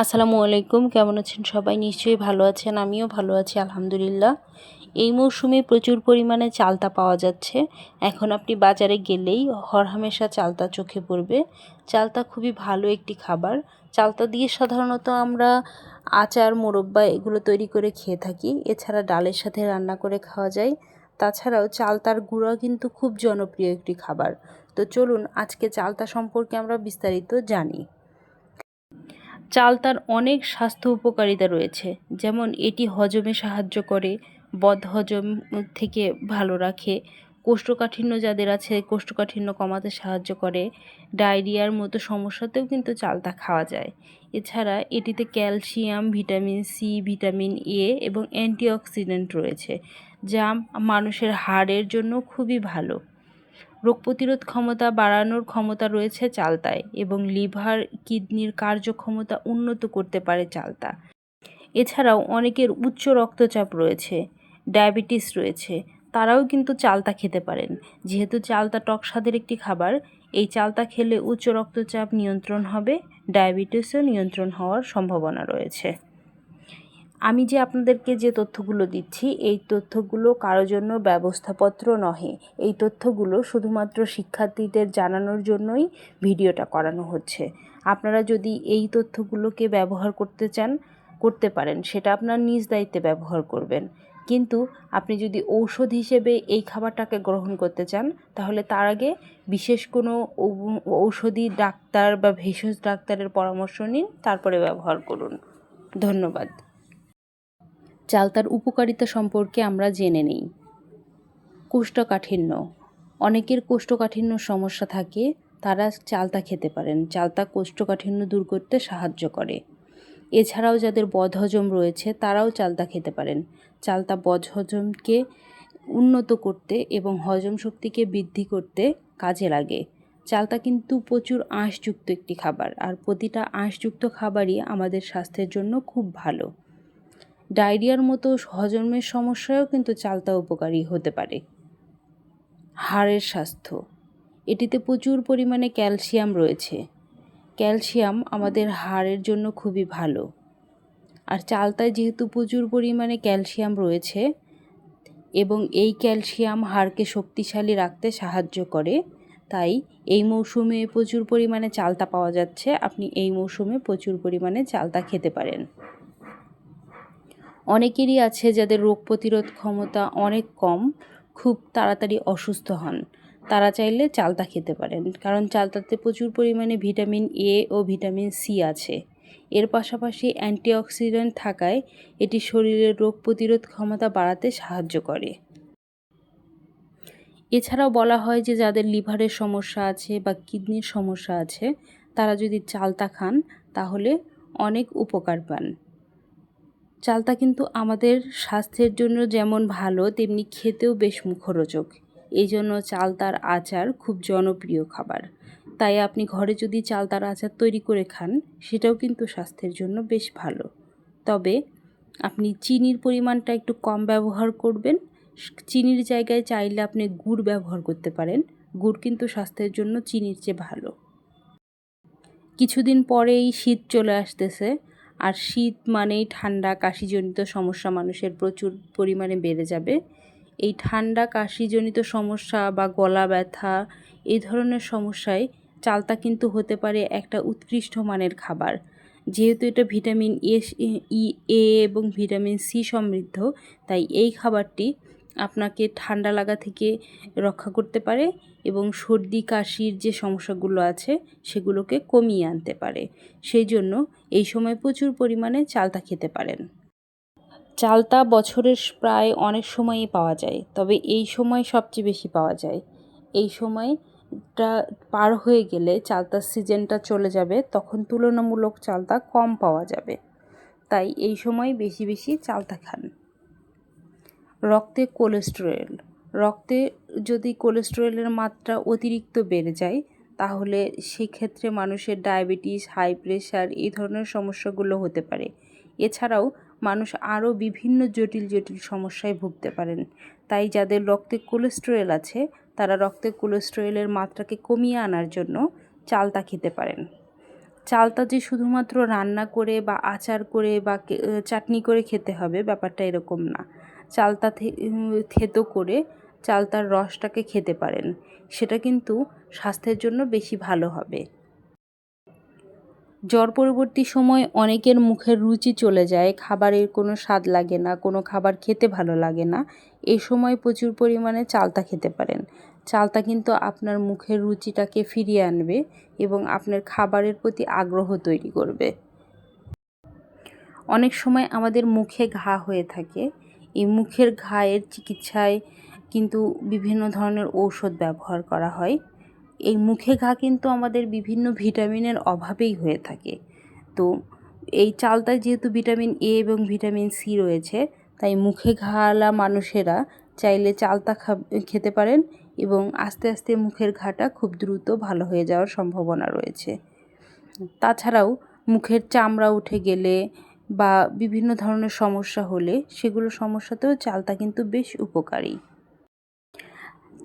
আসসালামু আলাইকুম, কেমন আছেন সবাই? নিশ্চয়ই ভালো আছেন, আমিও ভালো আছি, আলহামদুলিল্লাহ। এই মৌসুমে প্রচুর পরিমাণে চালতা পাওয়া যাচ্ছে। এখন আপনি বাজারে গেলেই হরহামেশা চালতা চোখে পড়বে। চালতা খুবই ভালো একটি খাবার। চালতা দিয়ে সাধারণত আমরা আচার, মোরব্বা এগুলো তৈরি করে খেয়ে থাকি। এছাড়া ডালের সাথে রান্না করে খাওয়া যায়। তাছাড়াও চালতার গুঁড়া কিন্তু খুব জনপ্রিয় একটি খাবার। তো চলুন আজকে চালতা সম্পর্কে আমরা বিস্তারিত জানি। চালতার অনেক স্বাস্থ্য উপকারিতা রয়েছে। যেমন এটি হজমে সাহায্য করে বদহজম থেকে ভালো রাখে, কোষ্ঠকাঠিন্য যাদের আছে কোষ্ঠকাঠিন্য কমাতে সাহায্য করে, ডায়রিয়ার মতো সমস্যাতেও কিন্তু চালতা খাওয়া যায়। এছাড়া এটিতে calcium, vitamin C, vitamin A এবং অ্যান্টিঅক্সিডেন্ট রয়েছে, যা মানুষের হাড়ের জন্য খুবই ভালো। রোগ প্রতিরোধ ক্ষমতা বাড়ানোর ক্ষমতা রয়েছে চালতায় এবং লিভার, কিডনির কার্যক্ষমতা উন্নত করতে পারে চালতা। এছাড়াও অনেকের উচ্চ রক্তচাপ রয়েছে, ডায়াবেটিস রয়েছে, তারাও কিন্তু চালতা খেতে পারেন। যেহেতু চালতা টক স্বাদের একটি খাবার, এই চালতা খেলে উচ্চ রক্তচাপ নিয়ন্ত্রণ হবে, ডায়াবেটিসও নিয়ন্ত্রণ হওয়ার সম্ভাবনা রয়েছে। আমি যে আপনাদেরকে যে তথ্যগুলো দিচ্ছি, এই তথ্যগুলো কারও জন্য ব্যবস্থাপত্র নহে। এই তথ্যগুলো শুধুমাত্র শিক্ষার্থীদের জানানোর জন্যই ভিডিওটা করানো হচ্ছে। আপনারা যদি এই তথ্যগুলোকে ব্যবহার করতে চান, করতে পারেন, সেটা আপনার নিজ দায়িত্বে ব্যবহার করবেন। কিন্তু আপনি যদি ঔষধ হিসেবে এই খাবারটাকে গ্রহণ করতে চান, তাহলে তার আগে বিশেষ কোনো ঔষধি ডাক্তার বা ভেষজ ডাক্তারের পরামর্শ নিন, তারপরে ব্যবহার করুন। ধন্যবাদ। চালতার উপকারিতা সম্পর্কে আমরা জেনে নিই। কোষ্ঠকাঠিন্য। অনেকের কোষ্ঠকাঠিন্য সমস্যা থাকে, তারা চালতা খেতে পারেন। চালতা কোষ্ঠকাঠিন্য দূর করতে সাহায্য করে। এছাড়াও যাদের বদহজম রয়েছে, তারাও চালতা খেতে পারেন। চালতা বদহজমকে উন্নত করতে এবং হজম শক্তিকে বৃদ্ধি করতে কাজে লাগে। চালতা কিন্তু প্রচুর আঁশযুক্ত একটি খাবার, আর প্রতিটা আঁশযুক্ত খাবারই আমাদের স্বাস্থ্যের জন্য খুব ভালো। ডায়রিয়ার মতো হজমের সমস্যায়ও কিন্তু চালতা উপকারী হতে পারে। হাড়ের স্বাস্থ্য। এটিতে প্রচুর পরিমাণে ক্যালসিয়াম রয়েছে। ক্যালসিয়াম আমাদের হাড়ের জন্য খুবই ভালো। আর চালতায় যেহেতু প্রচুর পরিমাণে ক্যালসিয়াম রয়েছে এবং এই ক্যালসিয়াম হাড়কে শক্তিশালী রাখতে সাহায্য করে, তাই এই মৌসুমে প্রচুর পরিমাণে চালতা পাওয়া যাচ্ছে। আপনি এই মৌসুমে প্রচুর পরিমাণে চালতা খেতে পারেন। অনেকেরই আছে যাদের রোগ প্রতিরোধ ক্ষমতা অনেক কম, খুব তাড়াতাড়ি অসুস্থ হন। তারা চাইলে চালতা খেতে পারেন, কারণ চালতাতে প্রচুর পরিমাণে ভিটামিন এ ও ভিটামিন সি আছে। এর পাশাপাশি অ্যান্টিঅক্সিডেন্ট থাকায় এটি শরীরের রোগ প্রতিরোধ ক্ষমতা বাড়াতে সাহায্য করে। এছাড়াও বলা হয় যে যাদের লিভারের সমস্যা আছে বা কিডনির সমস্যা আছে, তারা যদি চালতা খান, তাহলে অনেক উপকার পান। চালতা কিন্তু আমাদের স্বাস্থ্যের জন্য যেমন ভালো, তেমনি খেতেও বেশ মুখরোচক। এই জন্য চালতার আচার খুব জনপ্রিয় খাবার। তাই আপনি ঘরে যদি চালতার আচার তৈরি করে খান, সেটাও কিন্তু স্বাস্থ্যের জন্য বেশ ভালো। তবে আপনি চিনির পরিমাণটা একটু কম ব্যবহার করবেন। চিনির জায়গায় চাইলে আপনি গুড় ব্যবহার করতে পারেন। গুড় কিন্তু স্বাস্থ্যের জন্য চিনির চেয়ে ভালো। কিছুদিন পরেই শীত চলে আসতেছে। আর শীত মানেই ঠান্ডা কাশিজনিত সমস্যা মানুষের প্রচুর পরিমাণে বেড়ে যাবে। এই ঠান্ডা কাশিজনিত সমস্যা বা গলা ব্যথা, এই ধরনের সমস্যায় চালতা কিন্তু হতে পারে একটা উৎকৃষ্ট মানের খাবার। যেহেতু এটা ভিটামিন এ ই, এ এবং ভিটামিন সি সমৃদ্ধ, তাই এই খাবারটি আপনাকে ঠান্ডা লাগা থেকে রক্ষা করতে পারে এবং সর্দি, কাশির যে সমস্যাগুলো আছে সেগুলোকে কমিয়ে আনতে পারে। সেই জন্য এই সময় প্রচুর পরিমাণে চালতা খেতে পারেন। চালতা বছরের প্রায় অনেক সময়ই পাওয়া যায়, তবে এই সময় সবচেয়ে বেশি পাওয়া যায়। এই সময়টা পার হয়ে গেলে চালতার সিজনটা চলে যাবে, তখন তুলনামূলক চালতা কম পাওয়া যাবে। তাই এই সময় বেশি বেশি চালতা খান। রক্তে কোলেস্টেরল রক্তে যদি কোলেস্টেরলের মাত্রা অতিরিক্ত বেড়ে যায়, তাহলে সেক্ষেত্রে মানুষের ডায়াবেটিস হাই প্রেশার এই ধরনের সমস্যাগুলো হতে পারে। এছাড়াও মানুষ আরও বিভিন্ন জটিল জটিল সমস্যায় ভুগতে পারেন। তাই যাদের রক্তে কোলেস্টেরল আছে, তারা রক্তে কোলেস্টেরলের মাত্রাকে কমিয়ে আনার জন্য চালতা খেতে পারেন। চালতা যে শুধুমাত্র রান্না করে বা আচার করে বা চাটনি করে খেতে হবে, ব্যাপারটা এরকম না। চালতা থেতো করে চালতার রসটাকে খেতে পারেন। সেটা কিন্তু স্বাস্থ্যের জন্য বেশি ভালো হবে। জ্বর পরবর্তী সময় অনেকের মুখের রুচি চলে যায়, খাবারের কোনো স্বাদ লাগে না, কোনো খাবার খেতে ভালো লাগে না। এই সময় প্রচুর পরিমাণে চালতা খেতে পারেন। চালতা কিন্তু আপনার মুখের রুচিটাকে ফিরিয়ে আনবে এবং আপনার খাবারের প্রতি আগ্রহ তৈরি করবে। অনেক সময় আমাদের মুখে ঘা হয়ে থাকে এই মুখের ঘায়ের চিকিৎসায় কিন্তু বিভিন্ন ধরনের ঔষধ ব্যবহার করা হয়। এই মুখে ঘা কিন্তু আমাদের বিভিন্ন ভিটামিনের অভাবেই হয়ে থাকে। তো এই চালতায় যেহেতু ভিটামিন এ এবং ভিটামিন সি রয়েছে, তাই মুখে ঘাওয়ালা মানুষেরা চাইলে চালতা খেতে পারেন এবং আস্তে আস্তে মুখের ঘাটা খুব দ্রুত ভালো হয়ে যাওয়ার সম্ভাবনা রয়েছে। তাছাড়াও মুখের চামড়া উঠে গেলে বা বিভিন্ন ধরনের সমস্যা হলে সেগুলো সমস্যাতেও চালতা কিন্তু বেশ উপকারী।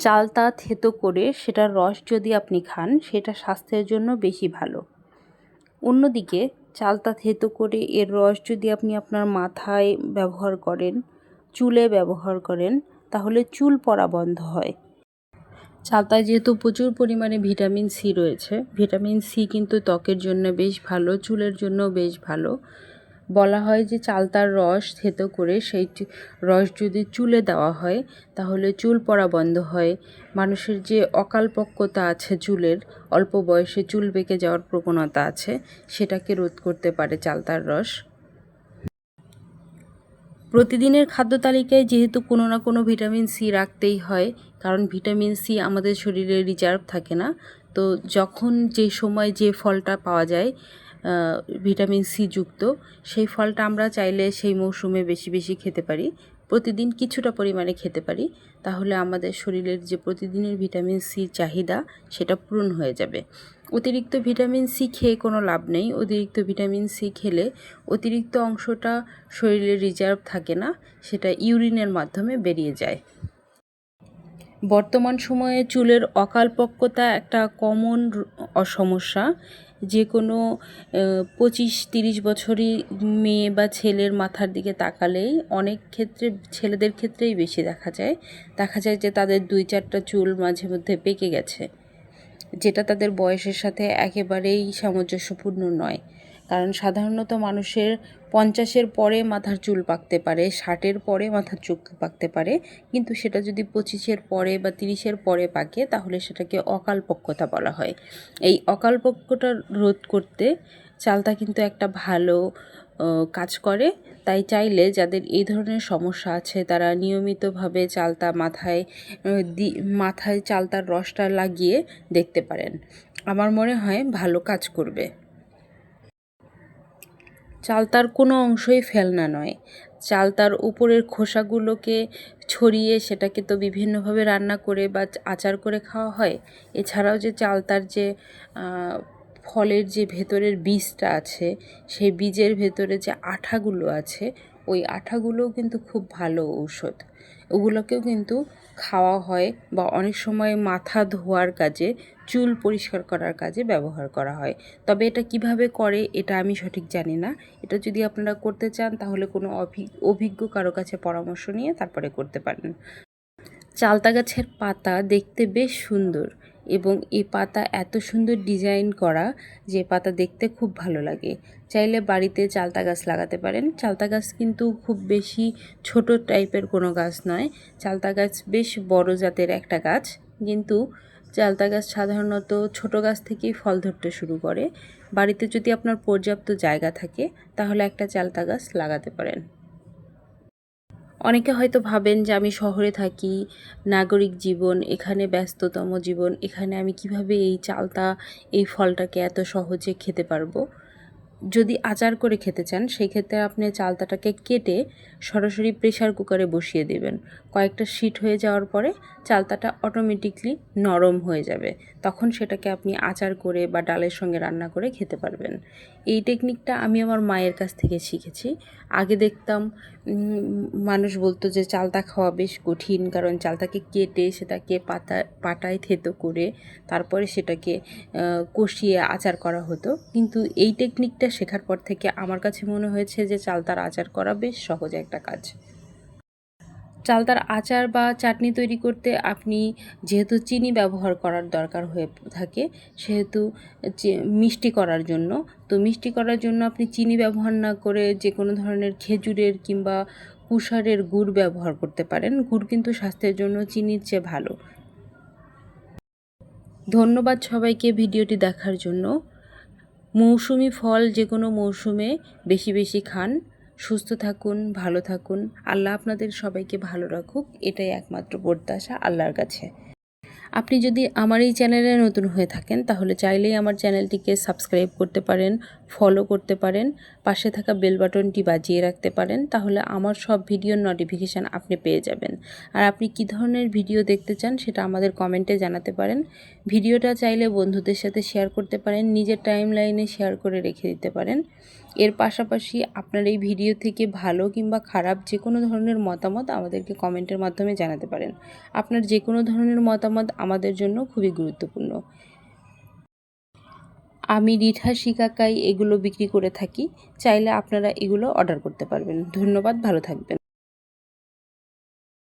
চালতা থেতো করে সেটার রস যদি আপনি খান, সেটা স্বাস্থ্যের জন্য বেশি ভালো। অন্যদিকে চালতা থেতো করে এর রস যদি আপনি আপনার মাথায় ব্যবহার করেন, চুলে ব্যবহার করেন, তাহলে চুল পড়া বন্ধ হয়। চালতায় যেহেতু প্রচুর পরিমাণে ভিটামিন সি রয়েছে, ভিটামিন সি কিন্তু ত্বকের জন্য বেশ ভালো, চুলের জন্য বেশ ভালো। বলা হয় যে চালতার রস থেতো করে সেই রস যদি চুলে দেওয়া হয়, তাহলে চুল পড়া বন্ধ হয়। মানুষের যে অকালপক্কতা আছে চুলের, অল্প বয়সে চুল বেঁকে যাওয়ার প্রবণতা আছে, সেটাকে রোধ করতে পারে চালতার রস। প্রতিদিনের খাদ্য তালিকায় যেহেতু কোনো না কোনো ভিটামিন সি রাখতেই হয়, কারণ ভিটামিন সি আমাদের শরীরে রিজার্ভ থাকে না, তো যখন যে সময় যে ফলটা পাওয়া যায় ভিটামিন সি যুক্ত। সেই ফলটা আমরা চাইলে সেই মৌসুমে বেশি বেশি খেতে পারি। প্রতিদিন কিছুটা পরিমাণে খেতে পারি। তাহলে আমাদের শরীরের যে প্রতিদিনের ভিটামিন সি চাহিদা, সেটা পূরণ হয়ে যাবে। অতিরিক্ত ভিটামিন সি খেয়ে কোনো লাভ নেই। অতিরিক্ত ভিটামিন সি খেলে অতিরিক্ত অংশটা শরীরে রিজার্ভ থাকে না, সেটা ইউরিনের মাধ্যমে বেরিয়ে যায়। বর্তমান সময়ে চুলের অকালপক্কতা একটা কমন সমস্যা যে কোনো পঁচিশ তিরিশ বছরই মেয়ে বা ছেলের মাথার দিকে তাকালেই অনেক ক্ষেত্রে ছেলেদের ক্ষেত্রেই বেশি দেখা যায়। দেখা যায় যে তাদের দুই চারটা চুল মাঝে মধ্যে পেকে গেছে, যেটা তাদের বয়সের সাথে একেবারেই সামঞ্জস্যপূর্ণ নয়। কারণ সাধারণত মানুষের পঞ্চাশের পরে মাথার চুল পাকতে পারে, ষাটের পরে মাথার চুল পাকতে পারে, কিন্তু সেটা যদি পঁচিশের পরে বা তিরিশের পরে পাকে, তাহলে সেটাকে অকালপক্কতা বলা হয়। এই অকালপক্কটা রোধ করতে চালতা কিন্তু একটা ভালো কাজ করে। তাই চাইলে যাদের এই ধরনের সমস্যা আছে, তারা নিয়মিতভাবে চালতা মাথায় দি, মাথায় চালতার রসটা লাগিয়ে দেখতে পারেন। আমার মনে হয় ভালো কাজ করবে। চালতার কোনো অংশই ফেলনা নয়। চালতার উপরের খোসাগুলোকে ছড়িয়ে সেটাকে তো বিভিন্নভাবে রান্না করে বা আচার করে খাওয়া হয়। এছাড়াও যে চালতার যে ফলের যে ভেতরের বীজটা আছে, সেই বীজের ভেতরে যে আঠাগুলো আছে, ওই আঠাগুলোও কিন্তু খুব ভালো ঔষধ। ওগুলোকেও কিন্তু খাওয়া হয় বা অনেক সময় মাথা ধোয়ার কাজে, চুল পরিষ্কার করার কাজে ব্যবহার করা হয়। তবে এটা কীভাবে করে এটা আমি সঠিক জানি না। এটা যদি আপনারা করতে চান তাহলে কোনো অভি- অভিজ্ঞ কারও কাছে পরামর্শ নিয়ে তারপরে করতে পারেন। চালতা গাছের পাতা দেখতে বেশ সুন্দর। এবং এই পাতা এত সুন্দর ডিজাইন করা যে পাতা দেখতে খুব ভালো লাগে। চাইলে বাড়িতে চালতা গাছ লাগাতে পারেন। চালতা গাছ কিন্তু খুব বেশি ছোট টাইপের কোনো গাছ নয়। চালতা গাছ বেশ বড় জাতের একটা গাছ। কিন্তু চালতা গাছ সাধারণত ছোট গাছ থেকেই ফল ধরতে শুরু করে। বাড়িতে যদি আপনার পর্যাপ্ত জায়গা থাকে, তাহলে একটা চালতা গাছ লাগাতে পারেন। অনেকে হয়তো ভাবেন যে আমি শহরে থাকি, নাগরিক জীবন, এখানে ব্যস্ততম জীবন, এখানে আমি কীভাবে এই চালতা, এই ফলটাকে এত সহজে খেতে পারব? যদি আচার করে খেতে চান, সেই ক্ষেত্রে আপনি চালতাটাকে কেটে সরাসরি প্রেসার কুকারে বসিয়ে দেবেন। কয়েকটা সিট হয়ে যাওয়ার পরে চালতাটা অটোমেটিকলি নরম হয়ে যাবে। তখন সেটাকে আপনি আচার করে বা ডালের সঙ্গে রান্না করে খেতে পারবেন। এই টেকনিকটা আমি আমার মায়ের কাছ থেকে শিখেছি। আগে দেখতাম মানুষ বলতো যে চালতা খাওয়া বেশ কঠিন, কারণ চালতাকে কেটে সেটাকে পাতা, পাটায় থেতো করে তারপরে সেটাকে কষিয়ে আচার করা হতো। কিন্তু এই টেকনিকটা শেখার পর থেকে আমার কাছে মনে হয়েছে যে চালতার আচার করা বেশ সহজ একটা কাজ। চালতার আচার বা চাটনি তৈরি করতে আপনি যেহেতু চিনি ব্যবহার করার দরকার হয়ে থাকে, সেহেতু মিষ্টি করার জন্য। তো মিষ্টি করার জন্য আপনি চিনি ব্যবহার না করে যে কোনো ধরনের খেজুরের কিংবা কুষারের গুড় ব্যবহার করতে পারেন। গুড় কিন্তু স্বাস্থ্যের জন্য চিনির চেয়ে ভালো। ধন্যবাদ সবাইকে ভিডিওটি দেখার জন্য। মৌসুমি ফল যে কোনো মৌসুমে বেশি বেশি খান, সুস্থ থাকুন, ভালো থাকুন। আল্লাহ আপনাদের সবাইকে ভালো রাখুক, এটাই একমাত্র প্রত্যাশা আল্লাহর কাছে। আপনি যদি আমার এই চ্যানেলে নতুন হয়ে থাকেন, তাহলে চাইলেই আমার চ্যানেলটিকে সাবস্ক্রাইব করতে পারেন ফলো করতে পারেন, পাশে থাকা বেল বাটনটি বাজিয়ে রাখতে পারেন, তাহলে আমার সব ভিডিওর নোটিফিকেশান আপনি পেয়ে যাবেন। আর আপনি কী ধরনের ভিডিও দেখতে চান সেটা আমাদের কমেন্টে জানাতে পারেন। ভিডিওটা চাইলে বন্ধুদের সাথে শেয়ার করতে পারেন, নিজের টাইম লাইনে শেয়ার করে রেখে দিতে পারেন। এর পাশাপাশি আপনার এই ভিডিও থেকে ভালো কিংবা খারাপ যে কোনো ধরনের মতামত আমাদেরকে কমেন্টের মাধ্যমে জানাতে পারেন। আপনার যে কোনো ধরনের মতামত আমাদের জন্য খুবই গুরুত্বপূর্ণ। আমি রিঠা শিকাকাই এগুলো বিক্রি করে থাকি। চাইলে আপনারা এগুলো অর্ডার করতে পারবেন। ধন্যবাদ, ভালো থাকবেন।